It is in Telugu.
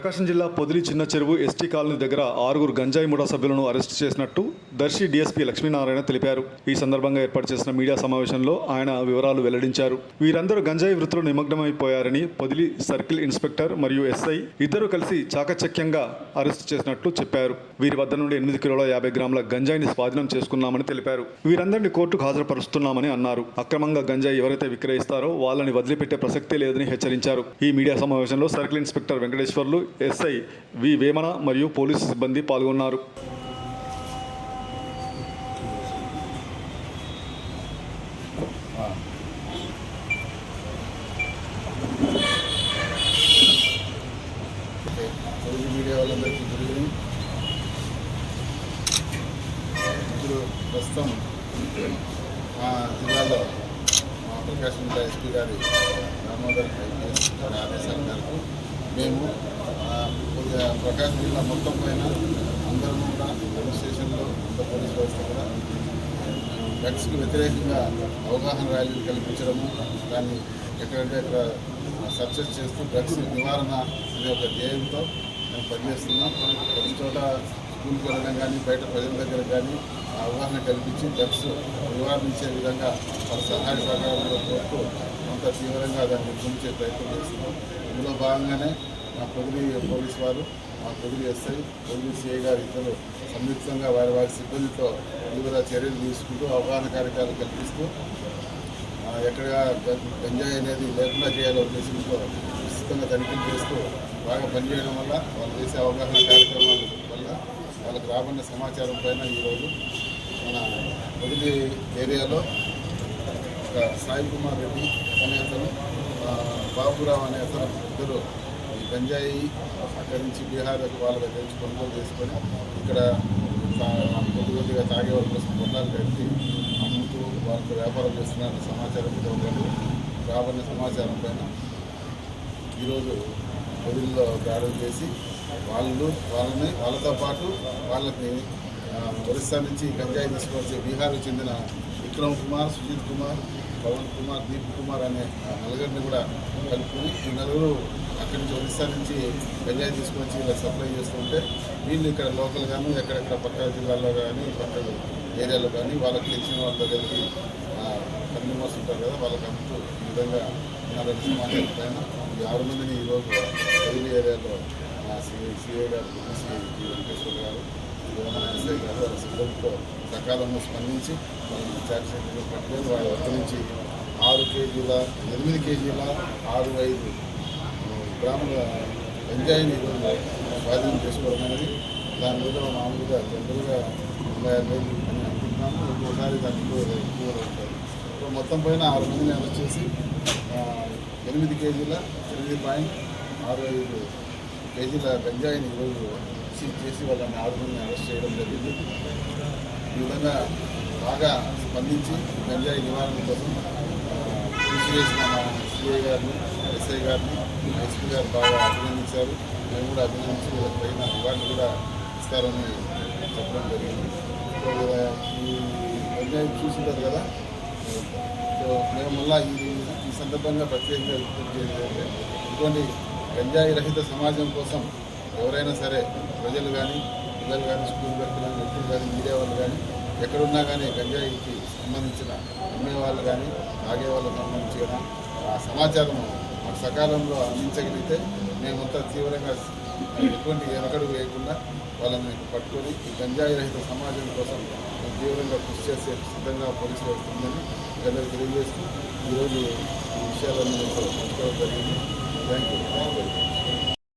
ప్రకాశం జిల్లా పొదిలి చిన్న చెరువు ఎస్టీ కాలనీ దగ్గర ఆరుగురు గంజాయి ముఠా సభ్యులను అరెస్ట్ చేసినట్టు దర్శి డీఎస్పీ లక్ష్మీనారాయణ తెలిపారు. ఈ సందర్భంగా ఏర్పాటు చేసిన మీడియా సమావేశంలో ఆయన వివరాలు వెల్లడించారు. వీరందరూ గంజాయి వృత్తిలో నిమగ్నమైపోయారని పొదిలి సర్కిల్ ఇన్స్పెక్టర్ మరియు ఎస్ఐ ఇద్దరు కలిసి చాకచక్యంగా అరెస్ట్ చేసినట్లు చెప్పారు. వీరి వద్ద నుండి ఎనిమిది కిలోల యాభై గ్రాముల గంజాయిని స్వాధీనం చేసుకున్నామని తెలిపారు. వీరందరినీ కోర్టుకు హాజరుపరుస్తున్నామని అన్నారు. అక్రమంగా గంజాయి ఎవరైతే విక్రయిస్తారో వాళ్ళని వదిలిపెట్టే ప్రసక్తే లేదని హెచ్చరించారు. ఈ మీడియా సమావేశంలో circle inspector Venkateswarlu SI V Vemana మరియు పోలీసు సిబ్బంది పాల్గొన్నారు. తెలుగు మీడియా వాళ్ళందరికీ గుడ్ ఇప్పుడు ప్రస్తుతం మా జిల్లాలో మా ప్రకాశం ఎస్పీ గారి దామోదర్ ఐపీఎస్ ఆదేశాల మేరకు మేము ప్రకాశం జిల్లా మొత్తం పైన అందరం కూడా పోలీస్ స్టేషన్లో పోలీస్ వ్యవస్థ కూడా డ్రగ్స్కి వ్యతిరేకంగా అవగాహన ర్యాలీలు కల్పించడము దాన్ని ఎక్కడంటే అక్కడ సక్సెస్ చేస్తూ డ్రగ్స్ నివారణ అనే ఒక ధ్యేయంతో మేము పనిచేస్తున్నాం. ప్రతి చోట స్కూల్కి వెళ్ళడం కానీ బయట ప్రజల దగ్గర కానీ అవగాహన కల్పించి డ్రగ్స్ నివారించే విధంగా వాళ్ళ సహాయ సహకారాలు కోరుతూ కొంత తీవ్రంగా దాన్ని గురించే ప్రయత్నం చేస్తున్నాం. ఇందులో భాగంగానే మా పొదిలి పోలీస్ వారు మా పొదిలి ఎస్ఐ పొదిలి సిఐ గారు ఇద్దరు సంయుక్తంగా వారి వారి సిబ్బందితో వివిధ చర్యలు తీసుకుంటూ అవగాహన కార్యక్రమాలు కల్పిస్తూ ఎక్కడ గ- గంజాయి అనేది లేకుండా చేయాలో ఉద్దేశంతో విస్తృతంగా తనిఖీలు చేస్తూ బాగా పనిచేయడం వల్ల వాళ్ళు చేసే అవగాహన కార్యక్రమాల వల్ల వాళ్ళకు రాబడిన సమాచారం పైన ఈరోజు మన పొదిలి ఏరియాలో ఒక సాయి కుమార్ రెడ్డి అనే అతను బాబురావు అనే అతను ఇద్దరు గంజాయి అక్కడి నుంచి బీహార్ వాళ్ళ దగ్గర నుంచి కొనుగోలు చేసుకొని ఇక్కడ తా- కొద్ది కొద్దిగా తాగే వాళ్ళ కోసం పొట్లాలు కట్టి అమ్ముతూ వాళ్ళతో వ్యాపారం చేస్తున్నారన్న సమాచారం మీద ఒకటి రాబడిన సమాచారం పైన ఈరోజు పొదిల్లో దాడులు చేసి వాళ్ళు వాళ్ళని వాళ్ళతో పాటు వాళ్ళని ఒరిస్సా నుంచి గంజాయి తీసుకొచ్చే బీహార్కు చెందిన విక్రమ్ కుమార్ సుజిత్ కుమార్ పవన్ కుమార్ దీప్ కుమార్ అనే నలుగురిని కూడా కలుపుకొని ఈ నలుగురు ఇక్కడ నుంచి ఒరిస్సా నుంచి గంజాయి తీసుకొచ్చి ఇలా సప్లై చేస్తుంటే వీళ్ళు ఇక్కడ లోకల్ గాను ఎక్కడెక్కడ పక్క జిల్లాల్లో కానీ పక్క ఏరియాలో కానీ వాళ్ళకి తెలిసిన వాళ్ళ దగ్గరికి కన్యూమర్స్ ఉంటారు కదా వాళ్ళకి అమ్ముతూ ఈ విధంగా ఉన్నారని సమాచారం పైన ఈ ఆరు మందిని ఈరోజు తెలుగు ఏరియాలో సిఐ గారు సిఐ వెంకటేశ్వర గారు ఎస్ఐ గారు వాళ్ళ సిబ్బందితో సకాలంలో స్పందించి వాళ్ళని చార్జ్ పట్టుకొని వాళ్ళ వద్ద నుంచి ఆరు కేజీల ఎనిమిది కేజీల ఆరు ఐదు గ్రాముల ఎంజాయ్ని స్వాధీనం చేసుకోవడం అనేది దాని మీద మామూలుగా జనరల్గా తొంభై అని అనుకుంటున్నాము. ఒక్కోసారి దానికి ఎక్కువ ఎక్కువ మొత్తం పైన ఆరు మందిని అరెస్ట్ చేసి ఎనిమిది కేజీల ఎనిమిది పాయింట్ ఆరు ఐదు కేజీల గంజాయిని ఈరోజు సీజ్ చేసి వాళ్ళని ఆరు మందిని అరెస్ట్ చేయడం జరిగింది. ఈ విధంగా బాగా స్పందించి గంజాయి నివారణ కోసం కృషి చేసిన సిఐ గారిని ఎస్ఐ గారిని ఎస్పీ గారు బాగా అభినందించారు. మేము కూడా అభినందించి పైన రివార్డు కూడా ఇస్తారని చెప్పడం జరిగింది. ఈ అధ్యాయం చూసింటారు కదా? సో మేము మళ్ళా ఈ ఈ సందర్భంగా ప్రత్యేకంగా విజ్ఞప్తి చేసేది ఇటువంటి గంజాయి రహిత సమాజం కోసం ఎవరైనా సరే ప్రజలు కానీ పిల్లలు కానీ స్కూల్ వ్యక్తులు వ్యక్తులు కానీ మీడియా వాళ్ళు కానీ ఎక్కడున్నా కానీ గంజాయికి సంబంధించిన అమ్మే వాళ్ళు కానీ తాగే వాళ్ళకి సంబంధించిన కానీ సమాచారం మాకు సకాలంలో అందించగలిగితే మేమంతా తీవ్రంగా ఎటువంటి వెనకడు వేయకుండా వాళ్ళని పట్టుకొని ఈ గంజాయి రహిత సమాజం కోసం మేము తీవ్రంగా కృషి చేసే సిద్ధంగా పోలీసులు వస్తుందని ప్రజలకు తెలియజేస్తూ ఈరోజు ఈ విషయాలన్నీ పంచుకోవడం జరిగింది. Thank you thank you